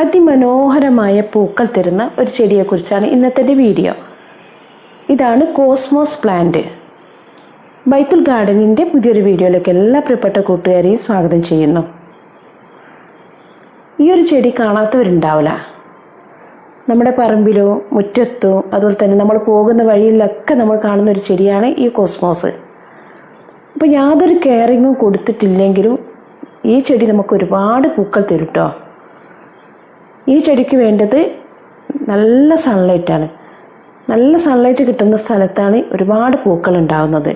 അതിമനോഹരമായ പൂക്കൾ തരുന്ന ഒരു ചെടിയെക്കുറിച്ചാണ് ഇന്നത്തെ വീഡിയോ. ഇതാണ് കോസ്മോസ് പ്ലാന്റ്. ബൈത്തുൽ ഗാർഡനിന്റെ പുതിയൊരു വീഡിയോയിലേക്ക് എല്ലാ പ്രിയപ്പെട്ട കൂട്ടുകാരെയും സ്വാഗതം ചെയ്യുന്നു. ഈ ഒരു ചെടി കാണാത്തവരുണ്ടാവില്ല. നമ്മുടെ പറമ്പിലോ മുറ്റത്തോ അതുപോലെ തന്നെ നമ്മൾ പോകുന്ന വഴിയിലൊക്കെ നമ്മൾ കാണുന്ന ഒരു ചെടിയാണ് ഈ കോസ്മോസ്. അപ്പോൾ യാതൊരു കെയറിങ്ങും കൊടുത്തിട്ടില്ലെങ്കിലും ഈ ചെടി നമുക്ക് ഒരുപാട് പൂക്കൾ തരും കേട്ടോ ഈ ചെടിക്ക് വേണ്ടത് നല്ല സൺലൈറ്റാണ് നല്ല സൺലൈറ്റ് കിട്ടുന്ന സ്ഥലത്താണ് ഒരുപാട് പൂക്കൾ ഉണ്ടാകുന്നത്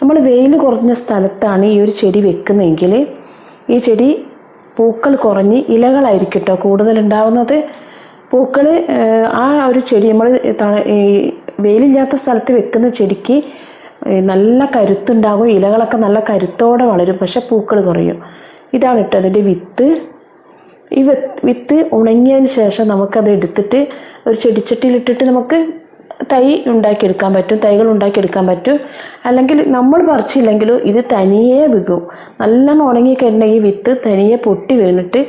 നമ്മൾ വെയിൽ കുറഞ്ഞ സ്ഥലത്താണ് ഈ ഒരു ചെടി വെക്കുന്നതെങ്കിൽ ഈ ചെടി പൂക്കൾ കുറഞ്ഞ് ഇലകളായിരിക്കും കേട്ടോ കൂടുതൽ ഉണ്ടാവുന്നത്. പൂക്കൾ ആ ഒരു ചെടി നമ്മൾ വെയിലില്ലാത്ത സ്ഥലത്ത് വെക്കുന്ന ചെടിക്ക് നല്ല കരുത്തുണ്ടാകും ഇലകളൊക്കെ നല്ല കരുത്തോടെ വളരും പക്ഷെ പൂക്കൾ കുറയും. ഇതാണ് കേട്ടോ അതിന്റെ വിത്ത്. ഈ വിത്ത് ഉണങ്ങിയതിന് ശേഷം നമുക്കത് എടുത്തിട്ട് ഒരു ചെടിച്ചട്ടിയിലിട്ടിട്ട് നമുക്ക് തൈ ഉണ്ടാക്കിയെടുക്കാൻ പറ്റും തൈകൾ ഉണ്ടാക്കിയെടുക്കാൻ പറ്റും. അല്ലെങ്കിൽ നമ്മൾ പറിച്ചില്ലെങ്കിലും ഇത് തനിയെ വികും. നല്ലോണം ഈ വിത്ത് തനിയെ പൊട്ടി വീണിട്ട്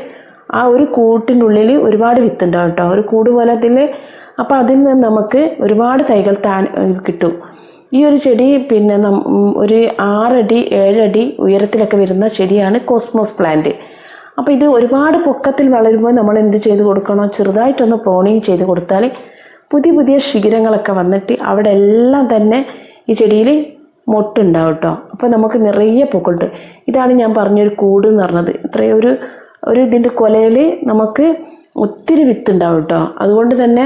ആ ഒരു കൂട്ടിന്റെ ഉള്ളിൽ ഒരുപാട് വിത്ത് ഉണ്ടാവും കേട്ടോ. ഒരു കൂട് പോലെ അതിൽ അപ്പോൾ അതിൽ നിന്ന് നമുക്ക് ഒരുപാട് തൈകൾ താൻ കിട്ടും. ഈ ഒരു ചെടി പിന്നെ ഒരു ആറടി ഏഴടി ഉയരത്തിലൊക്കെ വരുന്ന ചെടിയാണ് കോസ്മോസ് പ്ലാന്റ്. അപ്പോൾ ഇത് ഒരുപാട് പൊക്കത്തിൽ വളരുമ്പോൾ നമ്മൾ എന്ത് ചെയ്ത് കൊടുക്കണോ? ചെറുതായിട്ടൊന്ന് പ്രോണിങ് ചെയ്ത് കൊടുത്താൽ പുതിയ പുതിയ ശിഖരങ്ങളൊക്കെ വന്നിട്ട് അവിടെ എല്ലാം തന്നെ ഈ ചെടിയിൽ മൊട്ടുണ്ടാവും കേട്ടോ. അപ്പോൾ നമുക്ക് നിറയെ പൂക്കളുണ്ട്. ഇതാണ് ഞാൻ പറഞ്ഞൊരു കൂട് എന്ന് പറഞ്ഞത്. ഇത്രയും ഒരു ഒരു ഇതിന്റെ കൊലയിൽ നമുക്ക് ഒത്തിരി വിത്തുണ്ടാവും കേട്ടോ. അതുകൊണ്ട് തന്നെ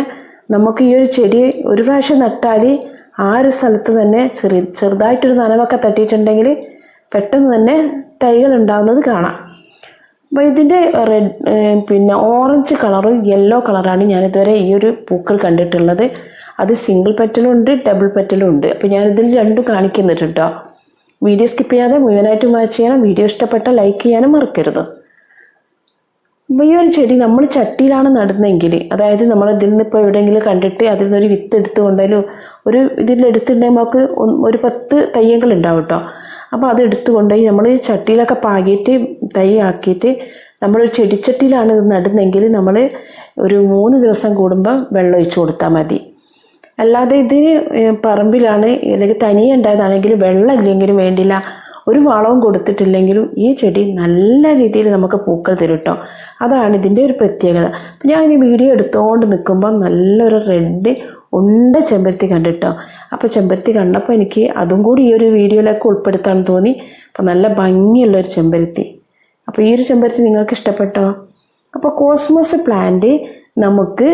നമുക്ക് ഈ ഒരു ചെടി ഒരു പ്രാവശ്യം നട്ടാൽ ആ ഒരു സ്ഥലത്ത് തന്നെ ചെറിയ ചെറുതായിട്ടൊരു നനവൊക്കെ തട്ടിയിട്ടുണ്ടെങ്കിൽ പെട്ടെന്ന് തന്നെ തൈകൾ ഉണ്ടാകുന്നത് കാണാം. അപ്പോൾ ഇതിന്റെ റെഡ് പിന്നെ ഓറഞ്ച് കളറും യെല്ലോ കളറാണ് ഞാനിതുവരെ ഈ ഒരു പൂക്കൾ കണ്ടിട്ടുള്ളത്. അത് സിംഗിൾ പെറ്റലും ഉണ്ട് ഡബിൾ പെറ്റലും ഉണ്ട്. അപ്പോൾ ഞാനിതിൽ രണ്ടും കാണിക്കുന്നുണ്ട് കേട്ടോ വീഡിയോ സ്കിപ്പ് ചെയ്യാതെ മുഴുവനായിട്ട് വാച്ച് ചെയ്യണം. വീഡിയോ ഇഷ്ടപ്പെട്ട ലൈക്ക് ചെയ്യാനും മറക്കരുത്. അപ്പോൾ ഈ ഒരു ചെടി നമ്മൾ ചട്ടിയിലാണ് നടുന്നതെങ്കിൽ അതായത് നമ്മൾ ഇതിൽ നിന്ന് ഇപ്പോൾ എവിടെയെങ്കിലും കണ്ടിട്ട് അതിൽ നിന്നൊരു വിത്ത് എടുത്ത് കൊണ്ടാലും ഒരു ഇതിൽ എടുത്തിട്ടുണ്ടെങ്കിൽ നമുക്ക് ഒരു പത്ത് തയ്യങ്ങൾ ഉണ്ടാവും കേട്ടോ. അപ്പോൾ അത് എടുത്തു കൊണ്ടുപോയി. നമ്മൾ ചട്ടിയിലൊക്കെ പാകിയിട്ട് തൈ ആക്കിയിട്ട് നമ്മൾ ചെടിച്ചട്ടിയിലാണ് ഇത് നടുന്നതെങ്കിൽ നമ്മൾ ഒരു മൂന്ന് ദിവസം കൂടുമ്പോൾ വെള്ളം ഒഴിച്ചു കൊടുത്താൽ മതി. അല്ലാതെ ഇതിന് പറമ്പിലാണ് അല്ലെങ്കിൽ തനിയെ ഉണ്ടായതാണെങ്കിൽ വെള്ളം ഇല്ലെങ്കിലും വേണ്ടില്ല. ഒരു വളവും കൊടുത്തിട്ടില്ലെങ്കിലും ഈ ചെടി നല്ല രീതിയിൽ നമുക്ക് പൂക്കൾ തരും കേട്ടോ അതാണ് ഇതിന്റെ ഒരു പ്രത്യേകത. ഞാൻ ഈ വീഡിയോ എടുത്തുകൊണ്ട് നിൽക്കുമ്പോൾ നല്ലൊരു റെഡ് ഉണ്ട ചെമ്പരത്തി കണ്ടിട്ടോ അപ്പോൾ ചെമ്പരത്തി കണ്ടപ്പോൾ എനിക്ക് അതും കൂടി ഈ ഒരു വീഡിയോയിലേക്ക് ഉൾപ്പെടുത്താൻ തോന്നി. അപ്പോൾ നല്ല ഭംഗിയുള്ള ഒരു ചെമ്പരത്തി. അപ്പോൾ ഈ ഒരു ചെമ്പരത്തി നിങ്ങൾക്ക് ഇഷ്ടപ്പെട്ടോ? അപ്പോൾ കോസ്മോസ് പ്ലാന്റ് നമുക്ക്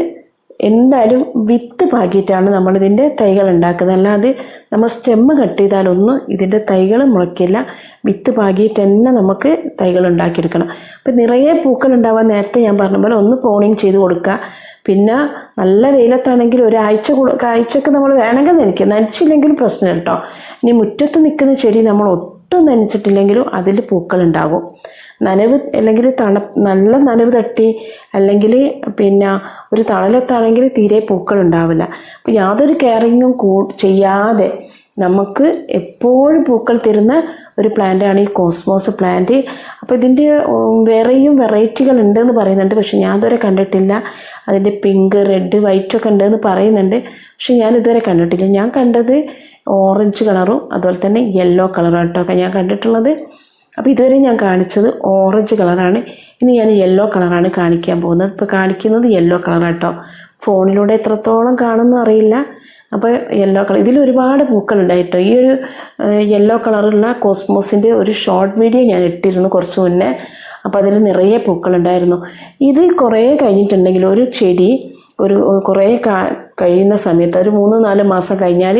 എന്തായാലും വിത്ത് പാകിയിട്ടാണ് നമ്മളിതിന്റെ തൈകൾ ഉണ്ടാക്കുന്നത്. അല്ലാതെ നമ്മൾ സ്റ്റെമ്മ് കട്ട് ചെയ്താലൊന്നും ഇതിന്റെ തൈകൾ മുളയ്ക്കില്ല. വിത്ത് പാകിയിട്ട് തന്നെ നമുക്ക് തൈകൾ ഉണ്ടാക്കിയെടുക്കണം. അപ്പം നിറയെ പൂക്കൾ ഉണ്ടാവാൻ നേരത്തെ ഞാൻ പറഞ്ഞ പോലെ ഒന്ന് പ്രോണിങ് ചെയ്ത് കൊടുക്കുക. പിന്നെ നല്ല വെയിലത്താണെങ്കിൽ ഒരാഴ്ച ആഴ്ചക്ക് നമ്മൾ വേണമെങ്കിൽ നനയ്ക്കുക നനച്ചില്ലെങ്കിലും പ്രശ്നം കേട്ടോ. ഇനി മുറ്റത്ത് നിൽക്കുന്ന ചെടി നമ്മൾ ഒട്ടും നനച്ചിട്ടില്ലെങ്കിലും അതിൽ പൂക്കൾ ഉണ്ടാകും. നനവ് അല്ലെങ്കിൽ തണ നല്ല നനവ് തട്ടി അല്ലെങ്കിൽ പിന്നെ ഒരു തണലത്താണെങ്കിൽ തീരെ പൂക്കൾ ഉണ്ടാവില്ല. അപ്പോൾ യാതൊരു കെയറിങ്ങും കൂ ചെയ്യാതെ നമുക്ക് എപ്പോഴും പൂക്കൾ തരുന്ന ഒരു പ്ലാന്റാണ് ഈ കോസ്മോസ് പ്ലാന്റ് അപ്പോൾ ഇതിന്റെ വേറെയും വെറൈറ്റികൾ ഉണ്ടെന്ന് പറയുന്നുണ്ട്. പക്ഷേ ഞാൻ ഇതുവരെ കണ്ടിട്ടില്ല. അതിന്റെ പിങ്ക് റെഡ് വൈറ്റ് ഒക്കെ ഉണ്ടെന്ന് പറയുന്നുണ്ട്. പക്ഷേ ഞാൻ ഇതുവരെ കണ്ടിട്ടില്ല. ഞാൻ കണ്ടത് ഓറഞ്ച് കളറും അതുപോലെ തന്നെ യെല്ലോ കളറും കേട്ടോ ഞാൻ കണ്ടിട്ടുള്ളത് അപ്പോൾ ഇതുവരെ ഞാൻ കാണിച്ചത് ഓറഞ്ച് കളറാണ് ഇനി ഞാൻ യെല്ലോ കളറാണ് കാണിക്കാൻ പോകുന്നത്. ഇപ്പോൾ കാണിക്കുന്നത് യെല്ലോ കളറാട്ടോ ഫോണിലൂടെ എത്രത്തോളം കാണുമെന്ന് അറിയില്ല. അപ്പോൾ യെല്ലോ കളർ ഇതിൽ ഒരുപാട് പൂക്കളുണ്ടായിട്ടോ ഈ ഒരു യെല്ലോ കളറുള്ള കോസ്മോസിന്റെ ഒരു ഷോർട്ട് വീഡിയോ ഞാൻ ഇട്ടിരുന്നു കുറച്ച് മുന്നേ. അപ്പോൾ അതിൽ നിറയെ പൂക്കളുണ്ടായിരുന്നു. ഇത് കുറേ കഴിഞ്ഞിട്ടുണ്ടെങ്കിൽ ഒരു ചെടി ഒരു കുറേ കഴിയുന്ന സമയത്ത് ഒരു മൂന്ന് നാല് മാസം കഴിഞ്ഞാൽ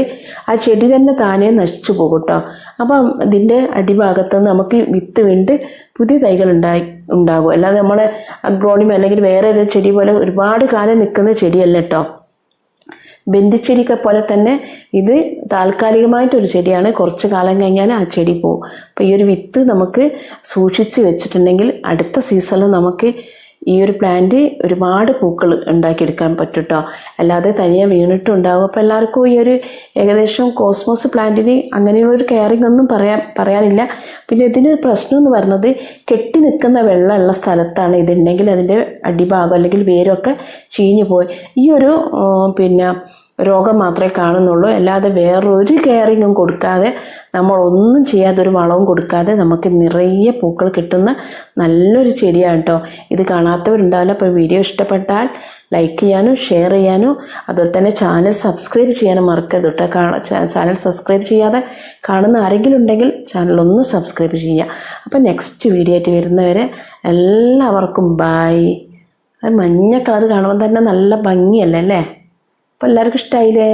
ആ ചെടി തന്നെ താനേ നശിച്ചു പോകും കേട്ടോ അപ്പം ഇതിന്റെ അടിഭാഗത്ത് നമുക്ക് വിത്ത് വീണ്ട് പുതിയ തൈകൾ ഉണ്ടായി ഉണ്ടാകും. അല്ലാതെ നമ്മളെ അഗ്രോണിമ അല്ലെങ്കിൽ വേറെ ഏതെങ്കിലും ചെടി പോലെ ഒരുപാട് കാലം നിൽക്കുന്ന ചെടിയല്ല കേട്ടോ ബന്ധിച്ചെടിക്കെ പോലെ തന്നെ ഇത് താൽക്കാലികമായിട്ടൊരു ചെടിയാണ്. കുറച്ച് കാലം കഴിഞ്ഞാൽ ആ ചെടി പോകും അപ്പോൾ ഈ ഒരു വിത്ത് നമുക്ക് സൂക്ഷിച്ച് വെച്ചിട്ടുണ്ടെങ്കിൽ അടുത്ത സീസണിൽ നമുക്ക് ഈ ഒരു പ്ലാന്റ് ഒരുപാട് പൂക്കൾ ഉണ്ടാക്കിയെടുക്കാൻ പറ്റും കേട്ടോ അല്ലാതെ തനിയെ വീണിട്ടുണ്ടാകും അപ്പോൾ എല്ലാവർക്കും ഈ ഒരു ഏകദേശം കോസ്മോസ് പ്ലാന്റിന് അങ്ങനെയുള്ള ഒരു കെയറിങ് ഒന്നും പറയാൻ പറയാനില്ല. പിന്നെ ഇതിനൊരു പ്രശ്നം എന്ന് പറയുന്നത് കെട്ടി നിൽക്കുന്ന വെള്ളമുള്ള സ്ഥലത്താണ് ഇതുണ്ടെങ്കിൽ അതിന്റെ അടിഭാഗം അല്ലെങ്കിൽ വേരൊക്കെ ചീഞ്ഞു പോയി. ഈ ഒരു പിന്നെ രോഗം മാത്രമേ കാണുന്നുള്ളൂ. അല്ലാതെ വേറൊരു കെയറിങ്ങും കൊടുക്കാതെ നമ്മൾ ഒന്നും ചെയ്യാതെ ഒരു വളവും കൊടുക്കാതെ നമുക്ക് നിറയെ പൂക്കൾ കിട്ടുന്ന നല്ലൊരു ചെടിയാണ് കേട്ടോ ഇത് കാണാത്തവരുണ്ടാവില്ല. അപ്പോൾ വീഡിയോ ഇഷ്ടപ്പെട്ടാൽ ലൈക്ക് ചെയ്യാനും ഷെയർ ചെയ്യാനും അതുപോലെ തന്നെ ചാനൽ സബ്സ്ക്രൈബ് ചെയ്യാനും മറക്കരുത് കേട്ടോ ചാനൽ സബ്സ്ക്രൈബ് ചെയ്യാതെ കാണുന്ന ആരെങ്കിലും ഉണ്ടെങ്കിൽ ചാനൽ ഒന്ന് സബ്സ്ക്രൈബ് ചെയ്യുക. അപ്പോൾ നെക്സ്റ്റ് വീഡിയോ ആയിട്ട് വരുന്നവരെ എല്ലാവർക്കും ബായ് മഞ്ഞ കളർ കാണുമ്പോൾ തന്നെ നല്ല ഭംഗിയല്ലേ അല്ലേ? അപ്പോൾ എല്ലാവർക്കും ഇഷ്ടമായില്ലേ